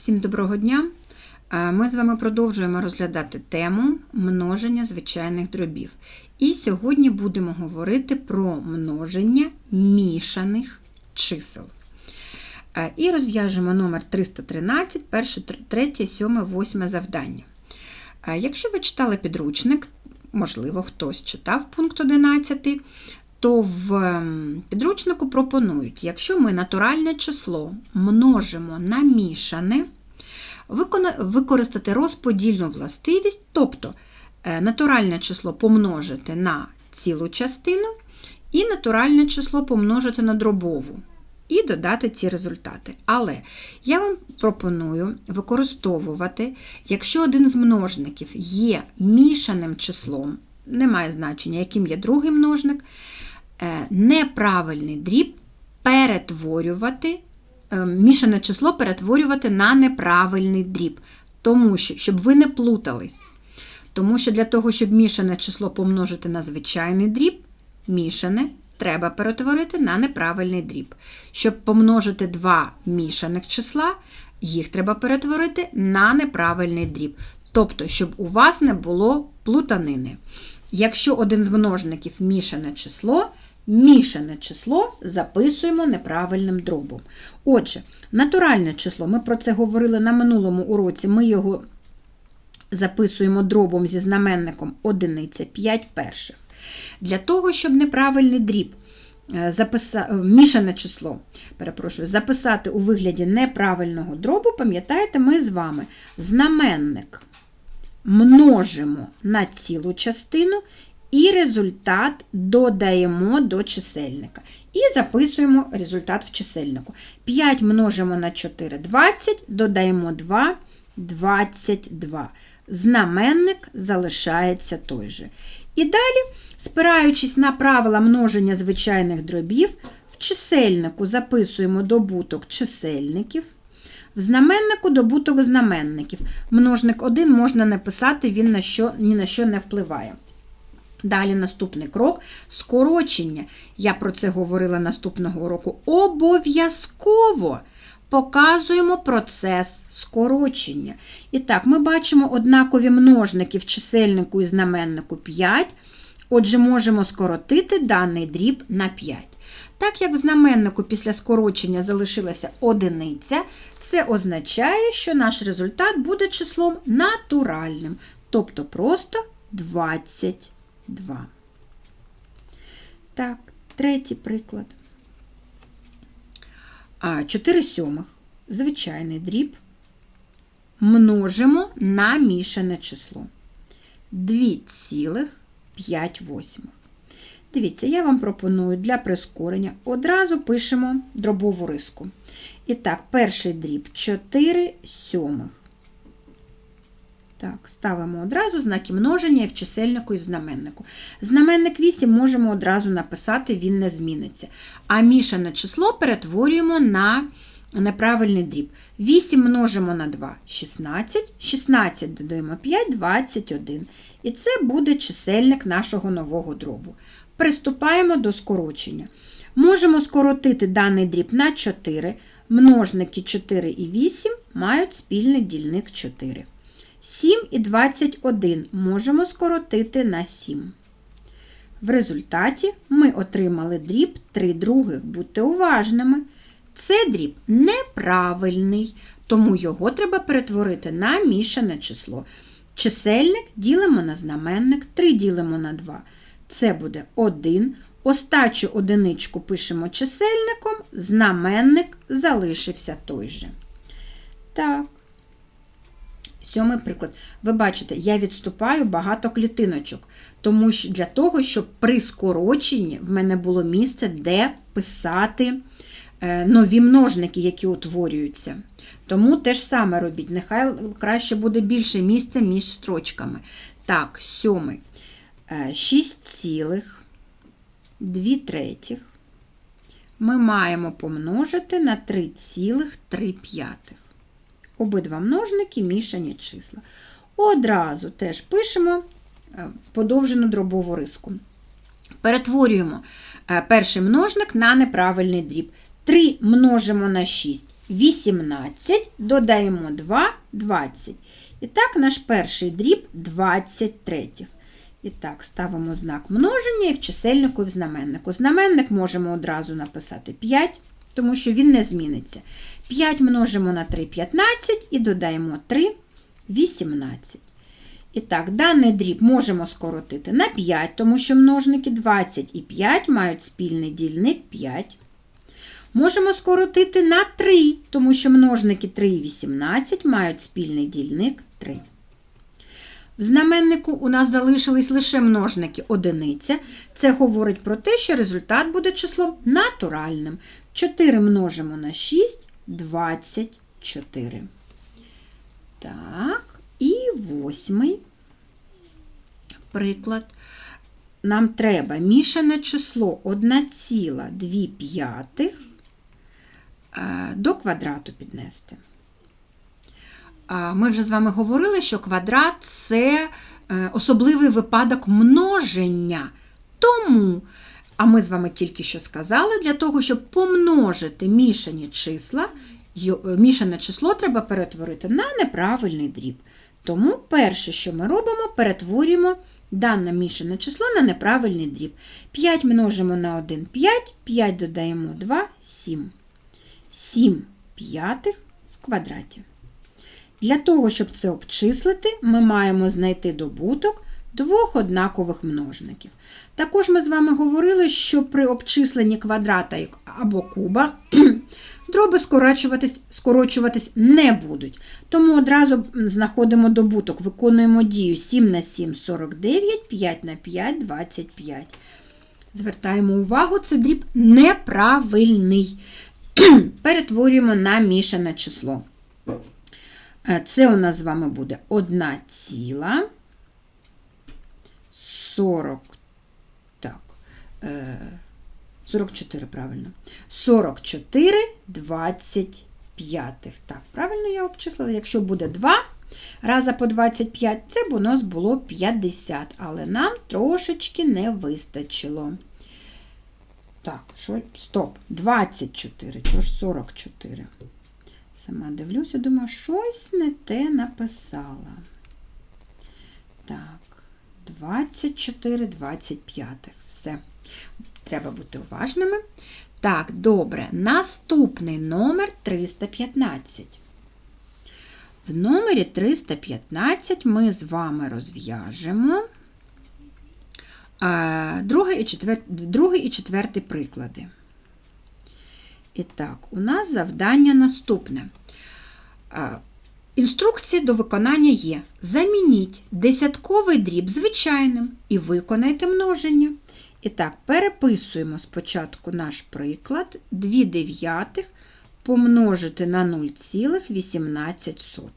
Всім доброго дня! Е, Ми з вами продовжуємо розглядати тему множення звичайних дробів. І сьогодні будемо говорити про множення мішаних чисел. Е, І розв'яжемо номер 313, перше, третє, сьоме, восьме завдання. Е, Якщо ви читали підручник, можливо, хтось читав пункт 11, то в ем, підручнику пропонують, якщо ми натуральне число множимо на мішане, використати розподільну властивість, тобто е, натуральне число помножити на цілу частину і натуральне число помножити на дробову. І додати ці результати. Але я вам пропоную використовувати, якщо один з множників є мішаним числом, немає значення, яким є другий множник, неправильний дріб перетворювати, е, мішане число перетворювати на неправильний дріб. Тому що, щоб ви не плутались. Тому що для того, щоб мішане число помножити на звичайний дріб, мішане треба перетворити на неправильний дріб. Щоб помножити два мішаних числа, їх треба перетворити на неправильний дріб. Тобто, щоб у вас не було плутанини. Якщо один з множників мішане число, мішане число записуємо неправильним дробом. Отже, натуральне число, ми про це говорили на минулому уроці, ми його записуємо дробом зі знаменником одиниця 5 перших. Для того, щоб неправильний дріб е, записа... е, мішане число, перепрошую, записати у вигляді неправильного дробу, пам'ятаєте, ми з вами знаменник множимо на цілу частину і результат додаємо до чисельника. І записуємо результат в чисельнику. 5 множимо на 4 20, додаємо 2 22. Знаменник залишається той же. І далі, спираючись на правила множення звичайних дробів, в чисельнику записуємо добуток чисельників. В знаменнику добуток знаменників. Множник 1 можна не писати, він на що, ні на що не впливає. Далі наступний крок скорочення. Я про це говорила наступного уроку. Обов'язково показуємо процес скорочення. І так, ми бачимо однакові множники в чисельнику і знаменнику 5. Отже, можемо скоротити даний дріб на 5. Так як в знаменнику після скорочення залишилася одиниця, це означає, що наш результат буде числом натуральним, тобто просто 22. Так, третій приклад. А 4 сьомих, звичайний дріб, множимо на мішане число. 2,5 восьмих. Дивіться, я вам пропоную для прискорення одразу пишемо дробову риску. І так, перший дріб 4 сьомих. Так, ставимо одразу знаки множення і в чисельнику, і в знаменнику. Знаменник 8 можемо одразу написати, він не зміниться. А мішане число перетворюємо на неправильний дріб. 8 множимо на 2 16, 16 додаємо 5, 21. І це буде чисельник нашого нового дробу. Приступаємо до скорочення. Можемо скоротити даний дріб на 4. Множники 4 і 8 мають спільний дільник 4. 7 і 21 можемо скоротити на 7. В результаті ми отримали дріб 3 других. Будьте уважними. Це дріб неправильний, тому його треба перетворити на мішане число. Чисельник ділимо на знаменник, 3 ділимо на 2. Це буде 1. Остачу одиничку пишемо чисельником, знаменник залишився той же. Так. Сьомий приклад. Ви бачите, я відступаю багато клітиночок, тому що для того, щоб при скороченні в мене було місце, де писати е, нові множники, які утворюються. Тому те ж саме робіть. Нехай краще буде більше місця між строчками. Так, сьомий. 6,2 третіх ми маємо помножити на 3,3. Обидва множники мішані числа. Одразу теж пишемо е, подовжену дробову риску. Перетворюємо е, перший множник на неправильний дріб. 3 множимо на 6 18, додаємо 2, 20. І так, наш перший дріб 23. І так, ставимо знак множення і в чисельнику і в знаменнику. Знаменник можемо одразу написати 5, тому що він не зміниться. 5 множимо на 3 15 і додаємо 3 18. І так, даний дріб можемо скоротити на 5, тому що множники 20 і 5 мають спільний дільник 5. Можемо скоротити на 3, тому що множники 3 і 18 мають спільний дільник 3. В знаменнику у нас залишились лише множники одиниця. Це говорить про те, що результат буде числом натуральним. 4 множимо на 6 24. Так, і восьмий приклад. Нам треба мішане число 1,2 п'ятих е, до квадрату піднести. Ми вже з вами говорили, що квадрат це е, особливий випадок множення. Тому, а ми з вами тільки що сказали, для того, щоб помножити мішані числа, е, мішане число треба перетворити на неправильний дріб. Тому перше, що ми робимо, перетворюємо дане мішане число на неправильний дріб. 5 множимо на 1 5, 5 додаємо 2 7. 7 п'ятих в квадраті. Для того, щоб це обчислити, ми маємо знайти добуток двох однакових множників. Також ми з вами говорили, що при обчисленні квадрата або куба дроби скорочуватись, скорочуватись не будуть. Тому одразу знаходимо добуток, виконуємо дію 7 на 7 49, 5 на 5 25. Звертаємо увагу, це дріб неправильний. Перетворюємо на мішане число. Е, Це у нас з вами буде 1 ціла 40, так, е, 44, правильно. 44 25. Так, правильно я обчислила. Якщо буде 2 раза по 25, це б у нас було 50, але нам трошечки не вистачило. Так, що? Стоп. 24. Чого ж 44? Сама дивлюся, думаю, щось не те написала. Так, 24, 25. Все. Треба бути уважними. Так, добре. Наступний номер 315. В номері 315 ми з вами розв'яжемо другий і, четвер... другий і четвертий приклади. І так, у нас завдання наступне. Інструкції до виконання є. Замініть десятковий дріб звичайним і виконайте множення. І так, переписуємо спочатку наш приклад 2 дев'ятих помножити на 0,18.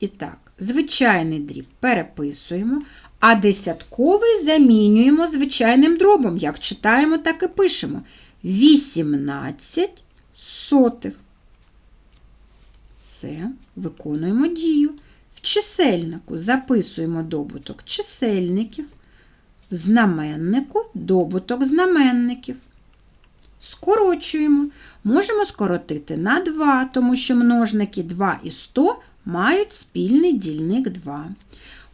І так, звичайний дріб переписуємо, а десятковий замінюємо звичайним дробом. Як читаємо, так і пишемо. 18 сотих. Все, виконуємо дію. В чисельнику записуємо добуток чисельників, в знаменнику добуток знаменників. Скорочуємо. Можемо скоротити на 2, тому що множники 2 і 100 мають спільний дільник 2.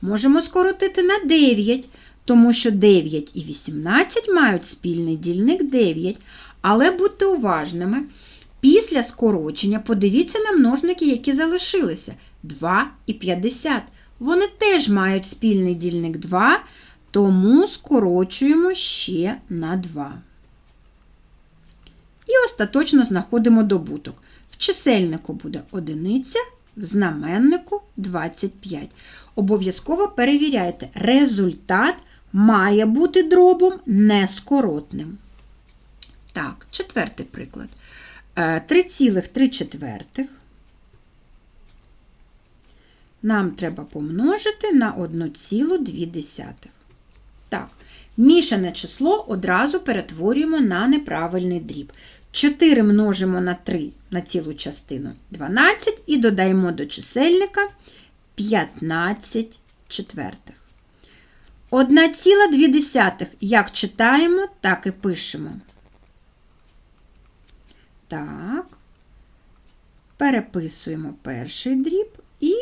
Можемо скоротити на 9, тому що 9 і 18 мають спільний дільник 9. Але будьте уважними. Після скорочення подивіться на множники, які залишилися 2 і 50. Вони теж мають спільний дільник 2, тому скорочуємо ще на 2. І остаточно знаходимо добуток. В чисельнику буде одиниця, в знаменнику 25. Обов'язково перевіряйте, результат має бути дробом нескоротним. Так, четвертий приклад. 3,3 четвертих нам треба помножити на 1,2. Так, мішане число одразу перетворюємо на неправильний дріб. 4 множимо на 3 на цілу частину 12 і додаємо до чисельника 15 четвертих. 1,2 як читаємо, так і пишемо. Так. Переписуємо перший дріб і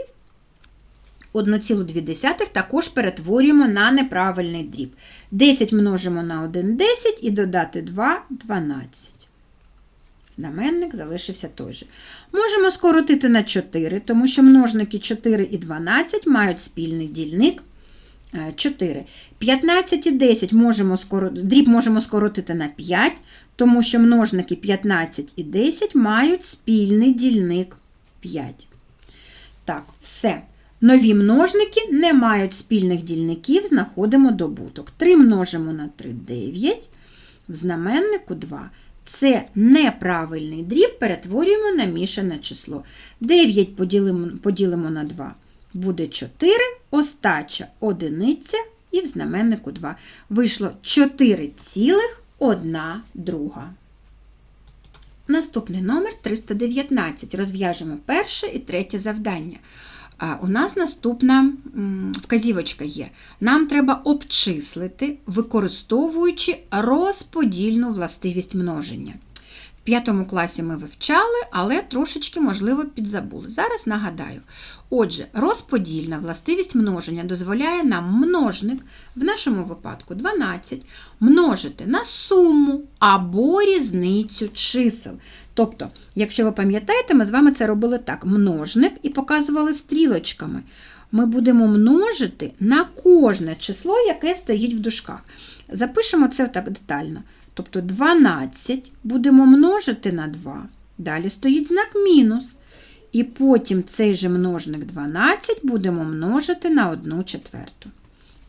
1,2 також перетворюємо на неправильний дріб. 10 множимо на 1 10 і додати 2 12. Знаменник залишився той же. Можемо скоротити на 4, тому що множники 4 і 12 мають спільний дільник 4. 15 і 10 можемо скоротити, дріб можемо скоротити на 5, тому що множники 15 і 10 мають спільний дільник 5. Так, все. Нові множники не мають спільних дільників, знаходимо добуток. 3 множимо на 3 9, в знаменнику 2. Це неправильний дріб, перетворюємо на мішане число. 9 поділимо, поділимо на 2. Буде 4, остача одиниця і в знаменнику 2. Вийшло 4,1 друга. Наступний номер 319. Розв'яжемо перше і третє завдання. У нас наступна вказівочка є. Нам треба обчислити, використовуючи розподільну властивість множення. В п'ятому класі ми вивчали, але трошечки, можливо, підзабули. Зараз нагадаю. Отже, розподільна властивість множення дозволяє нам множник, в нашому випадку 12, множити на суму або різницю чисел. Тобто, якщо ви пам'ятаєте, ми з вами це робили так: множник і показували стрілочками. Ми будемо множити на кожне число, яке стоїть в дужках. Запишемо це так детально. Тобто 12 будемо множити на 2. Далі стоїть знак мінус. І потім цей же множник 12 будемо множити на 1 четверту.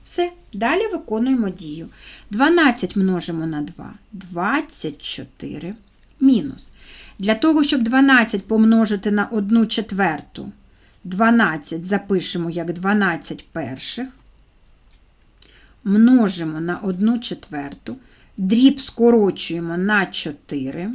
Все, далі виконуємо дію. 12 множимо на 2, 24 мінус. Для того, щоб 12 помножити на 1 четверту, 12 запишемо як 12 перших, множимо на 1 четверту, дріб скорочуємо на 4.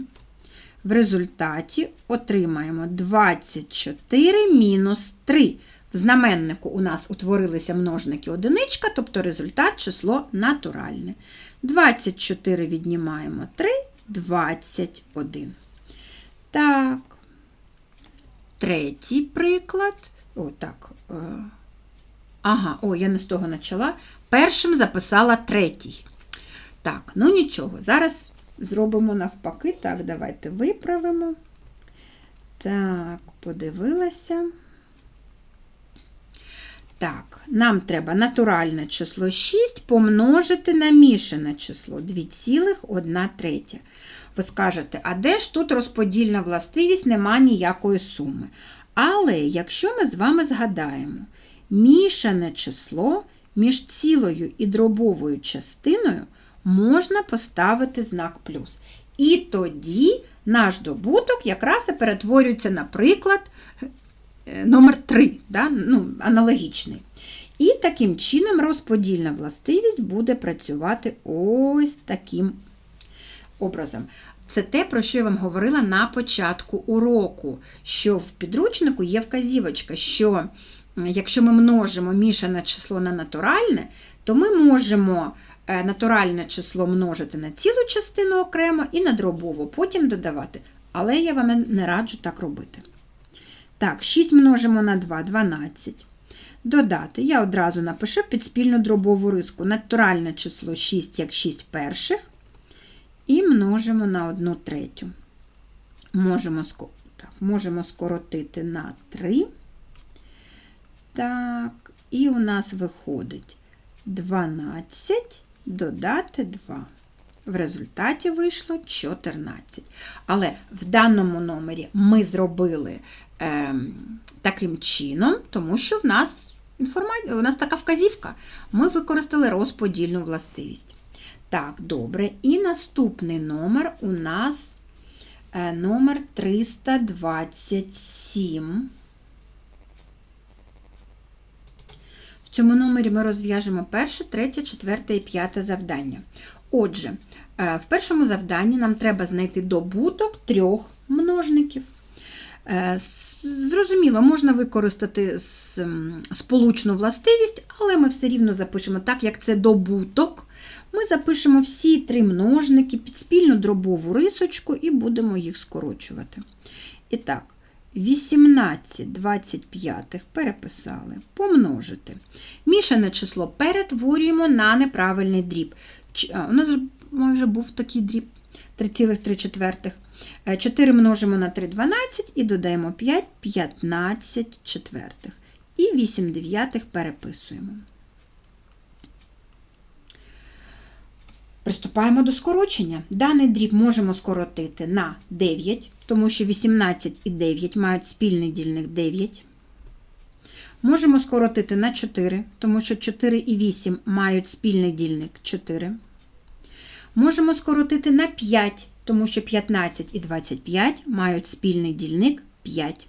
В результаті отримаємо 24 мінус 3. В знаменнику у нас утворилися множники одиничка, тобто результат число натуральне. 24 віднімаємо 3, 21. Так, третій приклад. О, так. Е, ага, о, я не з того почала. Першим записала третій. Так, ну нічого, зараз зробимо навпаки. Так, давайте виправимо. Так, подивилася. Так, нам треба натуральне число 6 помножити на мішане число 2,1 третя. Ви скажете, а де ж тут розподільна властивість, нема ніякої суми. Але якщо ми з вами згадаємо, мішане число між цілою і дробовою частиною можна поставити знак плюс. І тоді наш добуток якраз і перетворюється, наприклад, е, номер 3, да? ну, аналогічний. І таким чином розподільна властивість буде працювати ось таким образом. Це те, про що я вам говорила на початку уроку, що в підручнику є вказівочка, що якщо ми множимо мішане число на натуральне, то ми можемо натуральне число множити на цілу частину окремо і на дробову, потім додавати. Але я вам не раджу так робити. Так, 6 множимо на 2 12. Додати, я одразу напишу під спільну дробову риску натуральне число 6 як 6 перших і множимо на 1 третю. Можемо так, можемо скоротити на 3. Так, і у нас виходить 12 додати 2. В результаті вийшло 14. Але в даному номері ми зробили е, таким чином, тому що в нас інформація, у нас така вказівка. Ми використали розподільну властивість. Так, добре. І наступний номер у нас е, номер 327. В цьому номері ми розв'яжемо перше, третє, четверте і п'яте завдання. Отже, е, в першому завданні нам треба знайти добуток трьох множників. Е, зрозуміло, можна використати сполучну властивість, але ми все рівно запишемо так, як це добуток. Ми запишемо всі три множники під спільну дробову рисочку і будемо їх скорочувати. І так, 18 25 переписали. Помножити. Мішане число перетворюємо на неправильний дріб. У нас же майже був такий дріб 3,3. 4 множимо на 3 12 і додаємо 5 15 четвертих. І 8 дев'ятих переписуємо. Приступаємо до скорочення. Даний дріб можемо скоротити на 9, тому що 18 і 9 мають спільний дільник 9. Можемо скоротити на 4, тому що 4 і 8 мають спільний дільник 4. Можемо скоротити на 5, тому що 15 і 25 мають спільний дільник 5.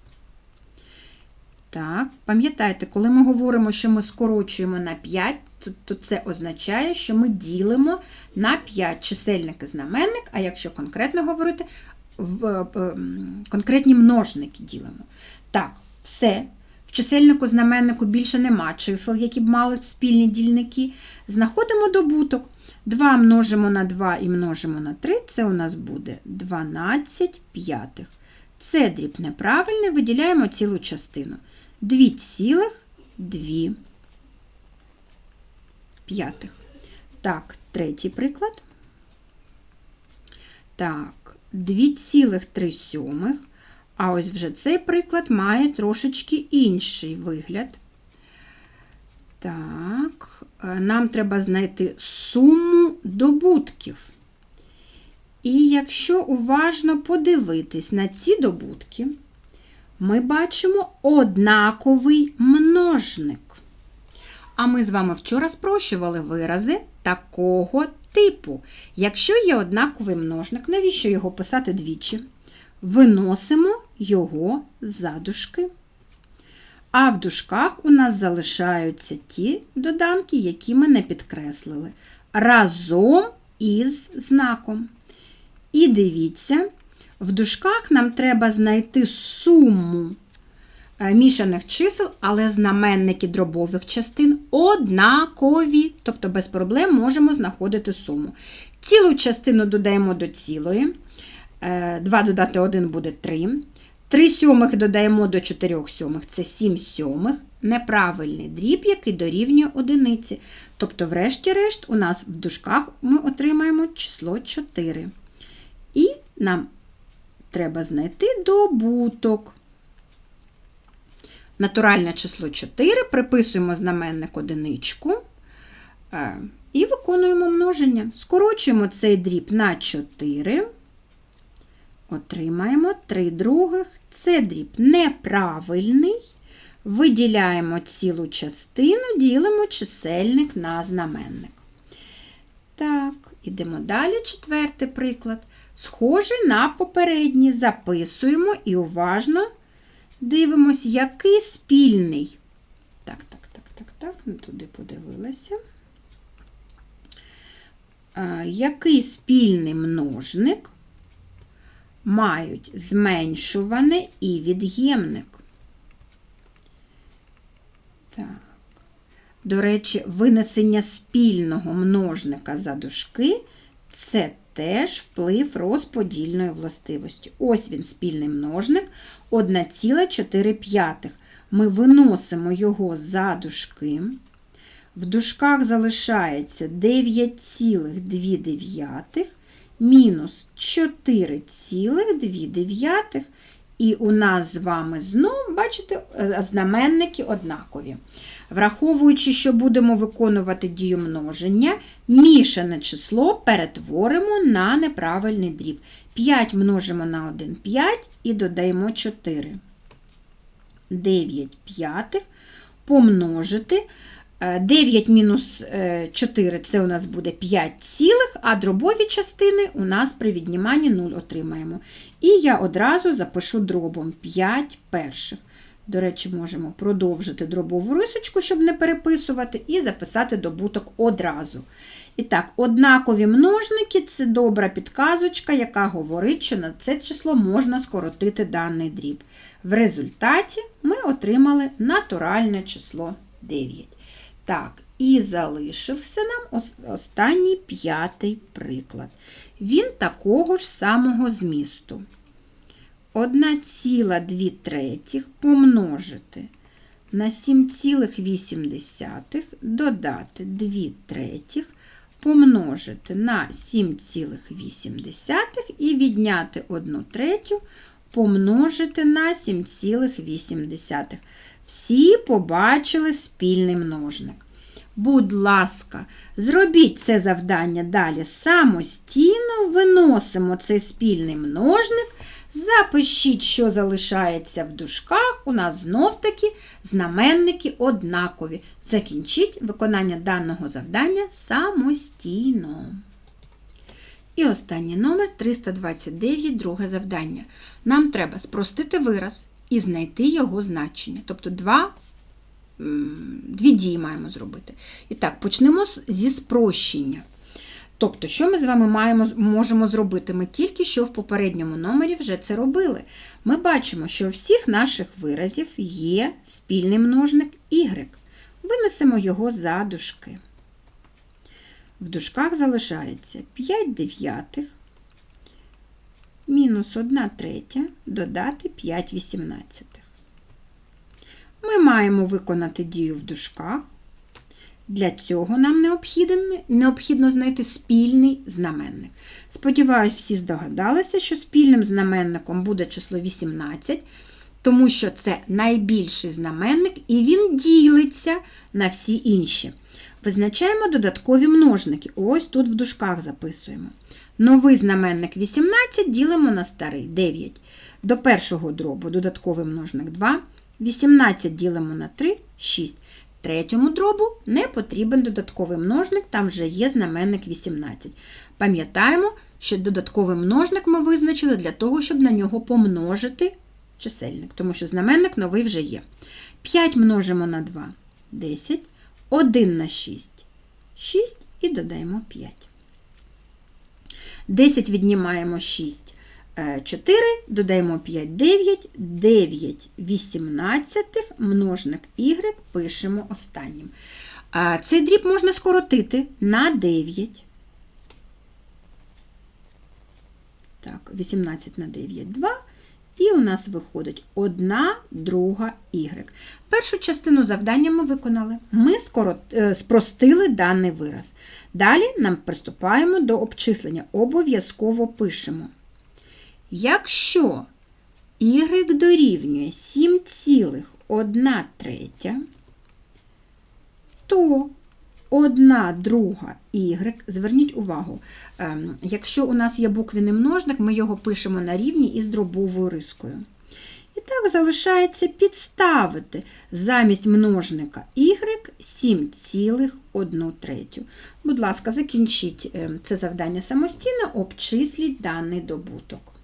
Так, пам'ятайте, коли ми говоримо, що ми скорочуємо на 5, то, це означає, що ми ділимо на 5 чисельник і знаменник, а якщо конкретно говорити, в, е, конкретні множники ділимо. Так, все. В чисельнику знаменнику більше нема чисел, які б мали спільні дільники. Знаходимо добуток. 2 множимо на 2 і множимо на 3, це у нас буде 12 п'ятих. Це дріб неправильний, виділяємо цілу частину. 2,2 п'ятих. Так, третій приклад. Так, 2,3 сьомих. А ось вже цей приклад має трошечки інший вигляд. Так, е, нам треба знайти суму добутків. І якщо уважно подивитись на ці добутки, ми бачимо однаковий множник. А ми з вами вчора спрощували вирази такого типу. Якщо є однаковий множник, навіщо його писати двічі? Виносимо його за дужки. А в дужках у нас залишаються ті доданки, які ми не підкреслили, разом із знаком. І дивіться, в дужках нам треба знайти суму е, мішаних чисел, але знаменники дробових частин однакові, тобто без проблем можемо знаходити суму. Цілу частину додаємо до цілої. 2 додати 1 буде 3. 3 сьомих додаємо до 4 сьомих це 7 сьомих. Неправильний дріб, який дорівнює одиниці. Тобто, врешті-решт, у нас в дужках ми отримаємо число 4. І нам треба знайти добуток. Натуральне число 4 приписуємо знаменник одиничку е, і виконуємо множення. Скорочуємо цей дріб на 4. Отримаємо 3 других. Це дріб неправильний. Виділяємо цілу частину, ділимо чисельник на знаменник. Так, ідемо далі. Четвертий приклад. Схожий на попередній. Записуємо і уважно дивимось, який спільний. Так, так, так, так, так, не туди подивилася. Який спільний множник мають зменшуване і від'ємник. Так. До речі, винесення спільного множника за дужки – це теж вплив розподільної властивості. Ось він, спільний множник 1,4. Ми виносимо його за дужки. В дужках залишається 9,2 мінус 4,2. І у нас з вами знову, бачите, е, знаменники однакові. Враховуючи, що будемо виконувати дію множення, мішане число перетворимо на неправильний дріб. 5 множимо на 1 5 і додаємо 4. 9 п'ятих помножити. 9 мінус 4 це у нас буде 5 цілих, а дробові частини у нас при відніманні 0 отримаємо. І я одразу запишу дробом 5 перших. До речі, можемо продовжити дробову рисочку, щоб не переписувати, і записати добуток одразу. І так, однакові множники це добра підказочка, яка говорить, що на це число можна скоротити даний дріб. В результаті ми отримали натуральне число 9. Так, і залишився нам останній п'ятий приклад. Він такого ж самого змісту. 1,2 третіх помножити на 7,8 додати 2 третіх, помножити на 7,8 і відняти 1 третю, помножити на 7,8. Всі побачили спільний множник. Будь ласка, зробіть це завдання далі самостійно, виносимо цей спільний множник, запишіть, що залишається в дужках. У нас знов-таки знаменники однакові. Закінчіть виконання даного завдання самостійно. І останній номер 329, друге завдання. Нам треба спростити вираз і знайти його значення. Тобто два м, дві дії маємо зробити. І так, почнемо зі спрощення. Тобто, що ми з вами маємо, можемо зробити? Ми тільки що в попередньому номері вже це робили. Ми бачимо, що у всіх наших виразів є спільний множник y. Винесемо його за дужки. В дужках залишається 5 дев'ятих мінус 1 третя додати 5 вісімнадцятих. Ми маємо виконати дію в дужках. Для цього нам необхідно, знайти спільний знаменник. Сподіваюсь, всі здогадалися, що спільним знаменником буде число 18, тому що це найбільший знаменник і він ділиться на всі інші. Визначаємо додаткові множники. Ось тут в дужках записуємо. Новий знаменник 18 ділимо на старий 9. До першого дробу додатковий множник 2. 18 ділимо на 3 6. Третьому дробу не потрібен додатковий множник, там вже є знаменник 18. Пам'ятаємо, що додатковий множник ми визначили для того, щоб на нього помножити чисельник, тому що знаменник новий вже є. 5 множимо на 2 10, 1 на 6 6 і додаємо 5. 10 віднімаємо 6 4, додаємо 5, 9, 9 18 множник y пишемо останнім. Цей дріб можна скоротити на 9. Так, 18 на 9 2. І у нас виходить 1 друга y. Першу частину завдання ми виконали. Ми скорот- е, спростили даний вираз. Далі нам приступаємо до обчислення. Обов'язково пишемо. Якщо y дорівнює 7,1 третя, то 1 друга y, зверніть увагу, ем, якщо у нас є буквений множник, ми його пишемо на рівні із дробовою рискою. І так залишається підставити замість множника y 7,1 третю. Будь ласка, закінчіть ем, це завдання самостійно, обчисліть даний добуток.